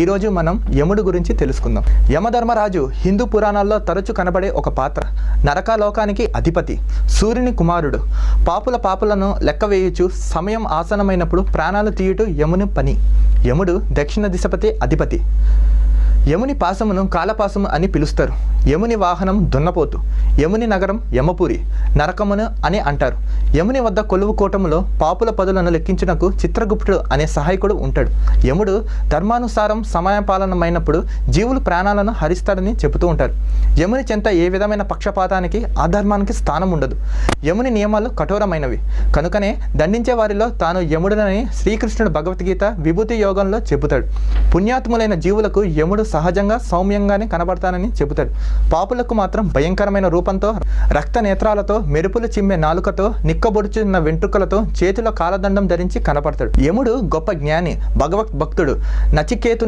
ఈరోజు మనం యముడు గురించి తెలుసుకుందాం. యమధర్మరాజు హిందూ పురాణాల్లో తరచు కనబడే ఒక పాత్ర. నరకలోకానికి అధిపతి సూర్యుని కుమారుడు. పాపుల పాపులను లెక్కవేయుచు సమయం ఆసనమైనప్పుడు ప్రాణాలు తీయుట యముని పని. యముడు దక్షిణ దిశపతి అధిపతి. యముని పాసమును కాలపాసము అని పిలుస్తారు. యముని వాహనం దున్నపోతు. యముని నగరం యమపురి నరకమును అని అంటారు. యముని వద్ద కొలువు కూటములో పాపుల పదులను లెక్కించుటకు చిత్రగుప్తుడు అనే సహాయకుడు ఉంటాడు. యముడు ధర్మానుసారం సమయపాలనమైనప్పుడు జీవులు ప్రాణాలను హరిస్తాడని చెబుతూ ఉంటారు. యముని చెంత ఏ విధమైన పక్షపాతానికి అధర్మానికి స్థానం ఉండదు యముని నియమాలు కఠోరమైనవి. కనుకనే దండించే వారిలో తాను యముడునని శ్రీకృష్ణుడు భగవద్గీత విభూతి యోగంలో చెబుతాడు. పుణ్యాత్ములైన జీవులకు యముడు సహజంగా సౌమ్యంగానే కనబడతానని చెబుతాడు. పాపులకు మాత్రం భయంకరమైన రూపంతో రక్త నేత్రాలతో మెరుపులు చిమ్మే నాలుకతో నిక్కబొడుచున్న వెంట్రుకలతో చేతిలో కాలదండం ధరించి కనపడతాడు. యముడు గొప్ప జ్ఞాని భగవత్ భక్తుడు. నచికేతుని